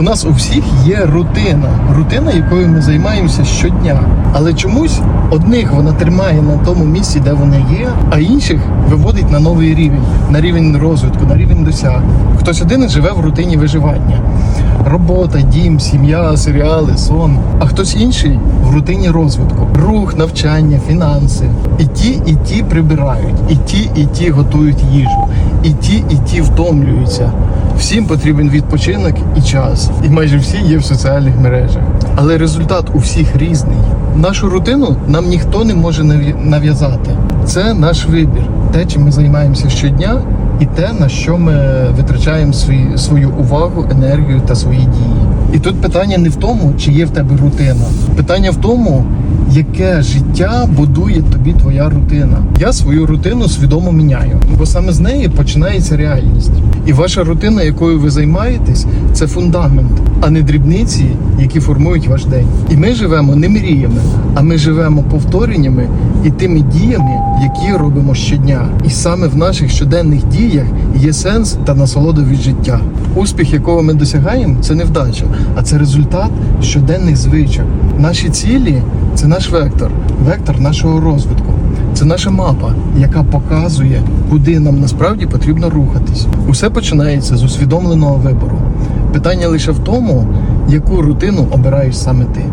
У нас у всіх є рутина, рутина, якою ми займаємося щодня. Але чомусь одних вона тримає на тому місці, де вона є, а інших виводить на новий рівень, на рівень розвитку, на рівень досягнень. Хтось один живе в рутині виживання. Робота, дім, сім'я, серіали, сон. А хтось інший в рутині розвитку. Рух, навчання, фінанси. І ті, і ті прибирають, і ті, і ті готують їжу, і ті, і ті втомлюються. Всім потрібен відпочинок і час, і майже всі є в соціальних мережах. Але результат у всіх різний. Нашу рутину нам ніхто не може нав'я- нав'язати. Це наш вибір, те, чим ми займаємося щодня, і те, на що ми витрачаємо свої, свою увагу, енергію та свої дії. І тут питання не в тому, чи є в тебе рутина. Питання в тому, яке життя будує тобі твоя рутина. Я свою рутину свідомо міняю, бо саме з неї починається реальність. І ваша рутина, якою ви займаєтесь, це фундамент, а не дрібниці, які формують ваш день. І ми живемо не мріями, а ми живемо повтореннями і тими діями, які робимо щодня. І саме в наших щоденних діях є сенс та насолода від життя. Успіх, якого ми досягаємо, це не вдача, а це результат щоденних звичок. Наші цілі це наш вектор, вектор нашого розвитку. Це наша мапа, яка показує, куди нам насправді потрібно рухатись. Усе починається з усвідомленого вибору. Питання лише в тому, яку рутину обираєш саме ти.